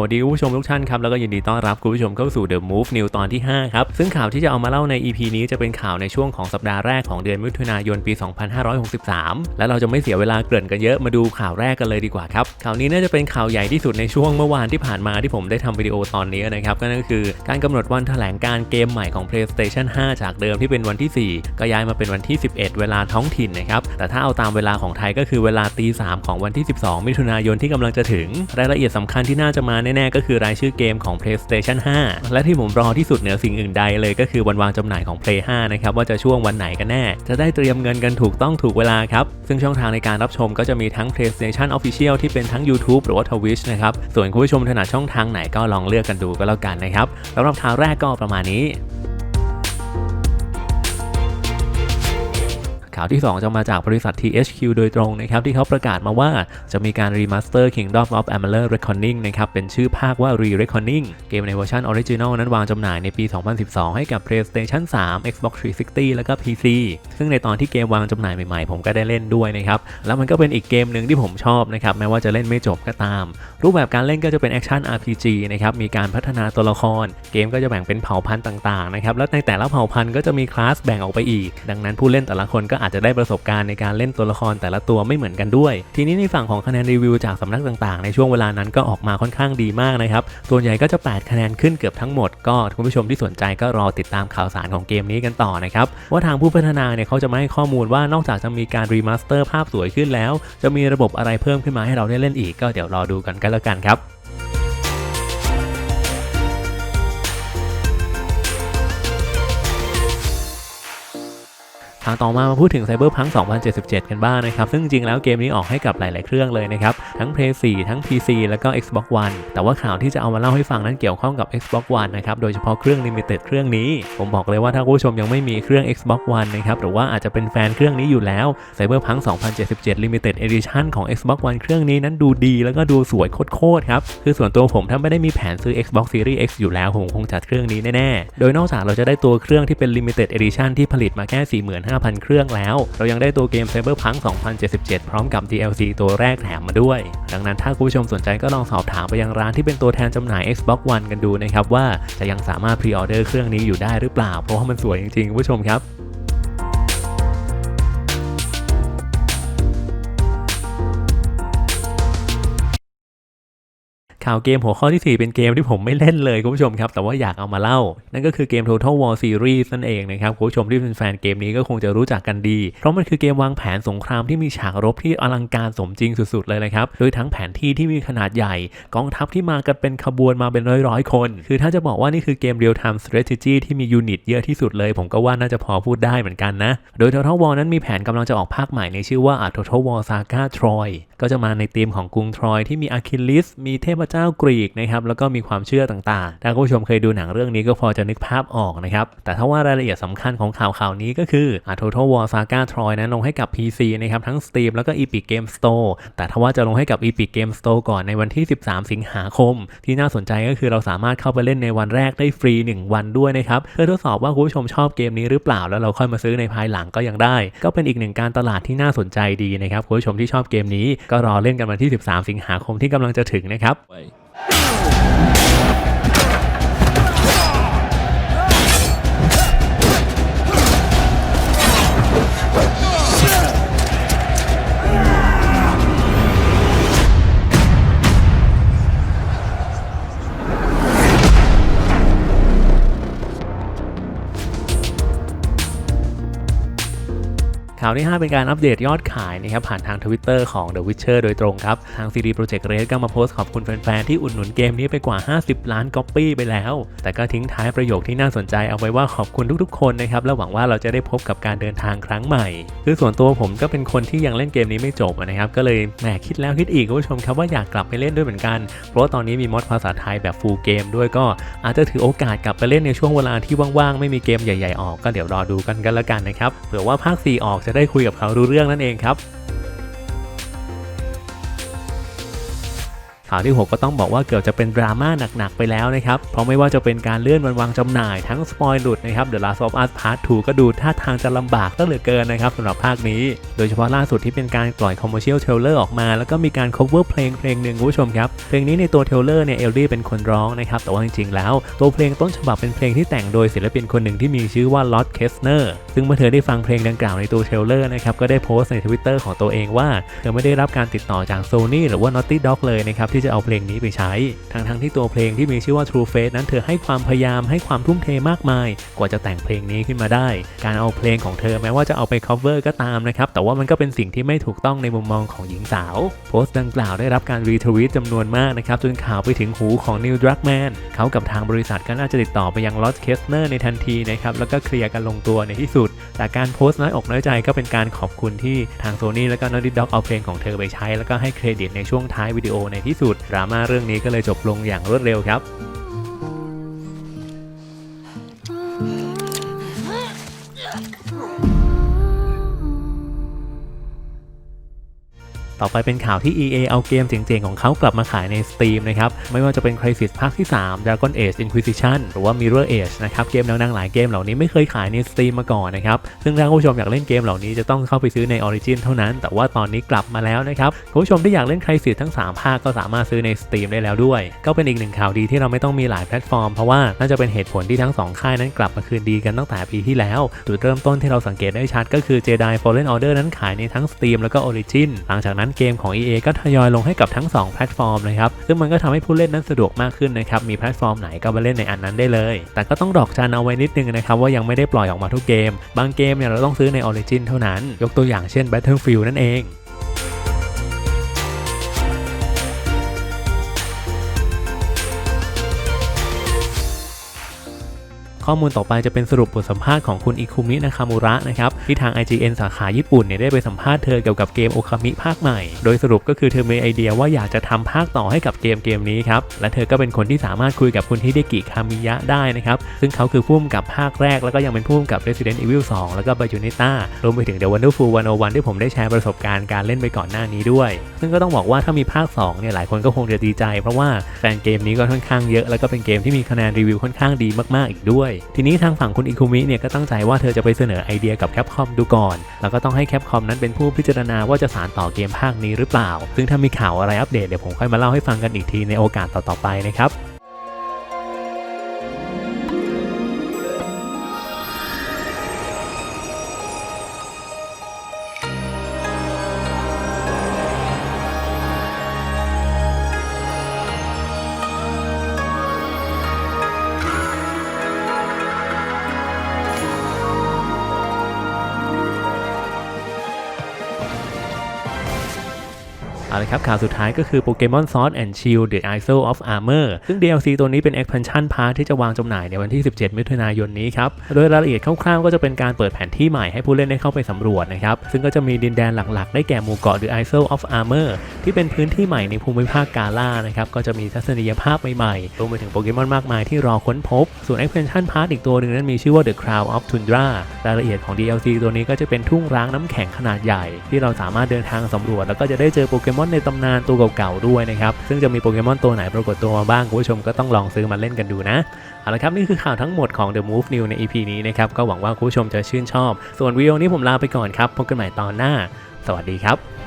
วัสดีคุณผู้ชมทุกท่านครับ แล้วก็ยินดีต้อนรับคุณผู้ชมเข้าสู่ The Move New ตอนที่ 5 ครับ ซึ่งข่าวที่จะเอามาเล่าใน EP นี้จะเป็นข่าวในช่วงของสัปดาห์แรกของเดือนมิถุนายนปี 2563 และเราจะไม่เสียเวลาเกริ่นกันเยอะมาดูข่าวแรกกันเลยดีกว่าครับ ข่าวนี้น่าจะเป็นข่าวใหญ่ที่สุดในช่วงเมื่อวานที่ผ่านมาที่ผมได้ทำวิดีโอตอนนี้นะครับก็นั่นคือการกำหนดวันแถลงการเกมใหม่ของ PlayStation 5 จากเดิมที่เป็นวันที่ 4 ก็ย้ายมาเป็นวันที่ 11 เวลาท้องถิ่นนะครับแต่ถ้าเอาตามเวลาของไทยก็คือเวลาตี3ของวันที่ 12 มิถุนายนที่กำลังจะถึงรายละเอียดสำคัญที่น่าจะมาแน่ๆ ก็คือรายชื่อเกมของ PlayStation 5 และที่ผมรอที่สุดเหนือสิ่งอื่นใดเลยก็คือวันวางจำหน่ายของ Play 5 นะครับ ว่าจะช่วงวันไหนกันแน่ จะได้เตรียมเงินกันถูกต้องถูกเวลาครับ ซึ่งช่องทางในการรับชมก็จะมีทั้ง PlayStation Official ที่เป็นทั้ง YouTube หรือว่า Twitch นะครับ ส่วนคุณผู้ชมถนัดช่องทางไหนก็ลองเลือกกันดูก็แล้วกันนะครับสำหรับข่าวแรกก็ประมาณนี้ ข่าวที่ 2 จะมาจากบริษัท THQ โดยตรงนะครับที่เขาประกาศมาว่าจะมีการรีมาสเตอร์ Kingdom of Amalur Reckoning นะครับเป็นชื่อภาคว่า Re Reckoning เกมในเวอร์ชันออริจินอลนั้นวางจำหน่ายในปี 2012 ให้กับ PlayStation 3 Xbox 360 แล้วก็ PC ซึ่งในตอนที่เกมวางจำหน่ายใหม่ๆ ผมก็ได้เล่นด้วยนะครับแล้วมันก็เป็นอีกเกมหนึ่งที่ผมชอบนะครับแม้ว่าจะเล่นไม่จบก็ตาม รูปแบบการเล่นก็จะเป็นแอคชั่น RPG นะครับมีการพัฒนาตัวละคร เกมก็จะแบ่งเป็นเผ่าพันธุ์ต่างๆนะครับแล้วในแต่ละเผ่าพันธุ์ก็จะมีคลาสแบ่งออกไปอีก ดังนั้นผู้เล่นแต่ละคนก็อาจจะได้ประสบการณ์ในการเล่นตัวละครแต่ละตัวไม่เหมือนกันด้วย ทีนี้ในฝั่งของคะแนนรีวิวจากสำนักต่างๆ ในช่วงเวลานั้นก็ออกมาค่อนข้างดีมากนะครับส่วนใหญ่ก็จะ 8 คะแนนขึ้นเกือบทั้งหมด ก็คุณผู้ชมที่สนใจก็รอติดตามข่าวสารของเกมนี้กันต่อนะครับว่าทางผู้พัฒนาเนี่ยเขาจะมาให้ข้อมูลว่านอกจากจะมีการรีมาสเตอร์ภาพสวยขึ้นแล้ว จะมีระบบอะไรเพิ่มขึ้นมาให้เราได้เล่นอีกก็เดี๋ยวรอดูกันกันแล้วกันครับ ทางต่อมามาพูดถึง Cyberpunk 2077 กันบ้างนะครับ ซึ่งจริงแล้วเกมนี้ออกให้กับหลาย ๆ เครื่องเลยนะครับ ทั้ง Play 4ทั้ง PC แล้วก็ Xbox One แต่ว่าข่าวที่จะเอามาเล่าให้ฟังนั้นเกี่ยวข้องกับ Xbox One นะครับ โดยเฉพาะเครื่อง Limited เครื่องนี้ ผมบอกเลยว่าถ้าผู้ชมยังไม่มีเครื่อง Xbox One นะครับหรือว่าอาจจะเป็นแฟนเครื่องนี้อยู่แล้ว Cyberpunk 2077 Limited Edition ของ Xbox One เครื่องนี้นั้นดูดี แล้วก็ดูสวยโคตรๆครับคือส่วนตัวผมถ้าไม่ได้มีแผนซื้อ Xbox Series X อยู่แล้วผมคงจัดเครื่องนี้แน่ๆโดยนอกจากเราจะได้ตัวเครื่องที่เป็น Limited Edition ที่ผลิตมาแค่5,000 เครื่องแล้ว เรายังได้ตัวเกม Cyberpunk 2077 พร้อมกับ DLC ตัวแรกแถมมาด้วย ดังนั้นถ้าคุณผู้ชมสนใจก็ลองสอบถามไปยังร้านที่เป็นตัวแทนจำหน่าย Xbox One กันดูนะครับว่าจะยังสามารถพรีออเดอร์เครื่องนี้อยู่ได้หรือเปล่า เพราะว่ามันสวยจริงๆคุณผู้ชมครับ ข่าวเกมหัวข้อที่ 4 เป็นเกมที่ผมไม่เล่นเลยคุณผู้ชมครับ แต่ว่าอยากเอามาเล่า นั่นก็คือเกม Total War Series นั่นเองนะครับ คุณผู้ชมที่เป็นแฟนเกมนี้ก็คงจะรู้จักกันดี เพราะมันคือเกมวางแผนสงครามที่มีฉากรบที่อลังการสมจริงสุดๆเลยนะครับ โดยทั้งแผนที่ที่มีขนาดใหญ่ กองทัพที่มากันเป็นขบวนมาเป็นร้อยๆคน คือถ้าจะบอกว่านี่คือเกม Real Time Strategy ที่มียูนิตเยอะที่สุดเลย ผมก็ว่าน่าจะพอพูดได้เหมือนกันนะ โดย Total War นั้นมีแผนกำลังจะออกภาคใหม่ในชื่อว่า Total War Saga Troy ก็จะมาในธีมของกรุงทรอยที่มีอะคิลิสมีเทพเจ้ากรีกนะครับแล้วก็มีความเชื่อต่างๆ ถ้าผู้ชมเคยดูหนังเรื่องนี้ก็พอจะนึกภาพออกนะครับ แต่ถ้าว่ารายละเอียดสำคัญของข่าวข่าวนี้ก็คือ A Total War Saga Troy นั้นลงให้กับ PC นะครับทั้ง Steam แล้วก็ Epic Game Store แต่ถ้าว่าจะลงให้กับ Epic Game Store ก่อนในวันที่ 13 สิงหาคม ที่น่าสนใจก็คือเราสามารถเข้าไปเล่นในวันแรกได้ฟรี 1 วันด้วยนะครับเพื่อทดสอบว่าคุณผู้ชมชอบเกมนี้หรือเปล่า แล้วเราค่อยมาซื้อในภายหลังก็ยังได้ ก็เป็นอีกหนึ่งการตลาดที่น่าสนใจดีนะครับคุณผู้ชมที่ชอบเกมนี้ก็รอเล่นกันวันที่ 13 สิงหาคมที่กำลังจะถึงนะครับ aí. ข่าวที่ 5 เป็นการอัปเดตยอดขายนะครับผ่านทาง Twitter ของ The Witcher โดยตรงครับ ทาง CD Projekt Red ก็มาโพสต์ขอบคุณแฟนๆ ที่อุดหนุนเกมนี้ไปกว่า 50 ล้านก๊อปปี้ไปแล้ว แต่ก็ทิ้งท้ายประโยคที่น่าสนใจเอาไว้ว่าขอบคุณทุกๆ คนนะครับและหวังว่าเราจะได้พบกับการเดินทางครั้งใหม่ คือส่วนตัวผมก็เป็นคนที่ยังเล่นเกมนี้ไม่จบนะครับก็เลยแหมคิดแล้วคิดอีกคุณผู้ชมครับว่าอยากกลับไปเล่นด้วยเหมือนกัน เพราะว่าตอนนี้มีมอดภาษาไทยแบบฟูลเกมด้วยก็อาจจะถือโอกาสกลับไปเล่นในช่วงเวลาที่ว่างๆไม่มีเกมใหญ่ ๆ ออกก็เดี๋ยวรอดูกันกันละกันนะครับเผื่อว่าภาค 4 ออกจะได้คุยกับเขารู้เรื่องนั่นเองครับาวที่ 6 ก็ต้องบอกว่าเกือบจะเป็นดราม่าหนักๆไปแล้วนะครับ เพราะไม่ว่าจะเป็นการเลื่อนวันวางจำหน่ายทั้งสปอยหลุดนะครับ The Last of Us Part 2ก็ดูท่าทางจะลำบากก็เหลือเกินนะครับสำหรับภาคนี้ โดยเฉพาะล่าสุดที่เป็นการปล่อย commercial trailer อร์ออกมา แล้วก็มีการ cover เพลงเพลงหนึ่งคุณผู้ชมครับ เพลงนี้ในตัวเทรลเลอร์เนี่ยเอลลี่เป็นคนร้องนะครับแต่ว่าจริงๆแล้ว ตัวเพลงต้นฉบับเป็นเพลงที่แต่งโดยศิลปินคนหนึ่งที่มีชื่อว่า Lord Kestner ซึ่งเมื่อเธอได้ฟังเพลงดังกล่าวในตัวเทรลเลอร์นะครับก็ได้โพสต์ใน Twitter ของตัวเองว่าเธอไม่ได้รับการติดต่อจาก Sony หรือว่า Naughty Dog เลยนะครับที่จะเอาเพลงนี้ไปใช้ ทั้งๆที่ตัวเพลงที่มีชื่อว่า True Face นั้นเธอให้ความพยายามให้ความทุ่มเทมากมาย กว่าจะแต่งเพลงนี้ขึ้นมาได้ การเอาเพลงของเธอแม้ว่าจะเอาไป cover ก็ตามนะครับ แต่ว่ามันก็เป็นสิ่งที่ไม่ถูกต้องในมุมมองของหญิงสาว โพสต์ดังกล่าวได้รับการรีทวีตจำนวนมากนะครับจนข่าวไปถึงหูของนิวดรักแมนเขากับทางบริษัทก็น่าจะติดต่อไปยังลอสเคสเนอร์ในทันทีนะครับแล้วก็เคลียร์กันลงตัวในที่สุด แต่การโพสต์น้อยอกน้อยใจก็เป็นการขอบคุณที่ทางโซนี่แล้วก็นอริด็อกเอาเพลงของเธอไปใช้ แล้วก็ให้เครดิตในช่วงท้ายวิดีโอในที่สุดดราม่าเรื่องนี้ก็เลยจบลงอย่างรวดเร็วครับ ต่อไปเป็นข่าวที่ EA เอาเกมเจ๋งๆ ของเขากลับมาขายใน Steam นะครับ ไม่ว่าจะเป็น Crysis ภาคที่ 3 Dragon Age Inquisition หรือว่า Mirror Age นะครับ เกมดังๆ หลายเกมเหล่านี้ไม่เคยขายใน Steam มาก่อนนะครับ ซึ่งถ้าผู้ชมอยากเล่นเกมเหล่านี้จะต้องเข้าไปซื้อใน Origin เท่านั้น แต่ว่าตอนนี้กลับมาแล้วนะครับ ผู้ชมที่อยากเล่น Crysis ทั้ง 3 ภาคก็สามารถซื้อใน Steam ได้แล้วด้วย ก็เป็นอีกหนึ่งข่าวดีที่เราไม่ต้องมีหลายแพลตฟอร์ม เพราะว่าน่าจะเป็นเหตุผลที่ทั้งสองค่ายนั้นกลับมาคืนดีกันตั้งแต่ปีที่แล้ว จุดเริ่มต้นที่เราสังเกตได้ชัดก็คือ Jedi Fallen Order นั้นขายในทั้ง Steam แล้วก็ Origin หลังจากนั้นเกมของ EA ก็ทยอยลงให้กับทั้ง 2 แพลตฟอร์มนะครับ ซึ่งมันก็ทำให้ผู้เล่นนั้นสะดวกมากขึ้นนะครับ มีแพลตฟอร์มไหนก็มาเล่นในอันนั้นได้เลย แต่ก็ต้องดอกจันเอาไว้นิดนึงนะครับว่ายังไม่ได้ปล่อยออกมาทุกเกม บางเกมเนี่ยเราต้องซื้อใน Origin เท่านั้น ยกตัวอย่างเช่น Battlefield นั่นเอง ข้อมูลต่อไปจะเป็นสรุปบทสัมภาษณ์ของคุณอิคุมินาคามุระนะครับที่ทาง IGN สาขาญี่ปุ่นเนี่ยได้ไปสัมภาษณ์เธอเกี่ยวกับเกมโอคามิภาคใหม่ โดยสรุปก็คือเธอมีไอเดียว่าอยากจะทำภาคต่อให้กับเกมเกมนี้ครับ และเธอก็เป็นคนที่สามารถคุยกับคุณฮิเดกิคามิยะได้นะครับ ซึ่งเขาคือผู้กำกับภาคแรก แล้วก็ยังเป็นผู้กำกับ Resident Evil 2 แล้วก็ Bayonetta รวมไปถึง The Wonderful 101 ที่ผมได้แชร์ประสบการณ์การเล่นไปก่อนหน้านี้ด้วย ซึ่งก็ต้องบอกว่าถ้ามีภาค2เนี่ยหลายคนก็คงจะดีใจ เพราะว่าแฟนเกมนี้ก็ค่อนข้างเยอะ แล้วก็เป็นเกมที่มีคะแนนรีวิวค่อนข้างดีมากๆอีกด้วยทีนี้ทางฝั่งคุณอิคุมิเนี่ยก็ตั้งใจว่าเธอจะไปเสนอไอเดียกับแคปคอมดูก่อน แล้วก็ต้องให้แคปคอมนั้นเป็นผู้พิจารณาว่าจะสารต่อเกมภาคนี้หรือเปล่า ซึ่งถ้ามีข่าวอะไรอัปเดตเดี๋ยวผมค่อยมาเล่าให้ฟังกันอีกทีในโอกาสต่อๆไปนะครับ เอาละครับข่าวสุดท้ายก็คือ Pokemon Sword and Shield The Isle of Armor ซึ่ง DLC ตัวนี้เป็น expansion pass ที่จะวางจำหน่ายในวันที่ 17 มิถุนายนนี้ครับ โดยรายละเอียดคร่าวๆก็จะเป็นการเปิดแผนที่ใหม่ให้ผู้เล่นได้เข้าไปสำรวจนะครับ ซึ่งก็จะมีดินแดนหลักๆ ได้แก่หมู่เกาะ The Isle of Armor ที่เป็นพื้นที่ใหม่ในภูมิภาคกาล่านะครับก็จะมีทัศนียภาพใหม่ๆรวมไปถึงโปเกมอนมากมายที่รอค้นพบ ส่วน expansion pass อีกตัวหนึ่งนั้นมีชื่อว่า The Crown of Tundra รายละเอียดของ DLC ตัวนี้ก็จะเป็นทุ่งร้างน้ำแข็งขนาดใหญ่ ที่เราสามารถเดินทางสำรวจแล้วก็จะได้เจอโปเกมอนอนในตำนานตัวเก่าๆด้วยนะครับ ซึ่งจะมีโปเกมอนตัวไหนปรากฏตัวมาบ้างคุณผู้ชมก็ต้องลองซื้อมาเล่นกันดูนะเอาละครับนี่คือข่าวทั้งหมดของ The Move New ใน EP นี้นะครับก็หวังว่าคุณผู้ชมจะชื่นชอบ ส่วนวิดีโอนี้ผมลาไปก่อนครับพบกันใหม่ตอนหน้า สวัสดีครับ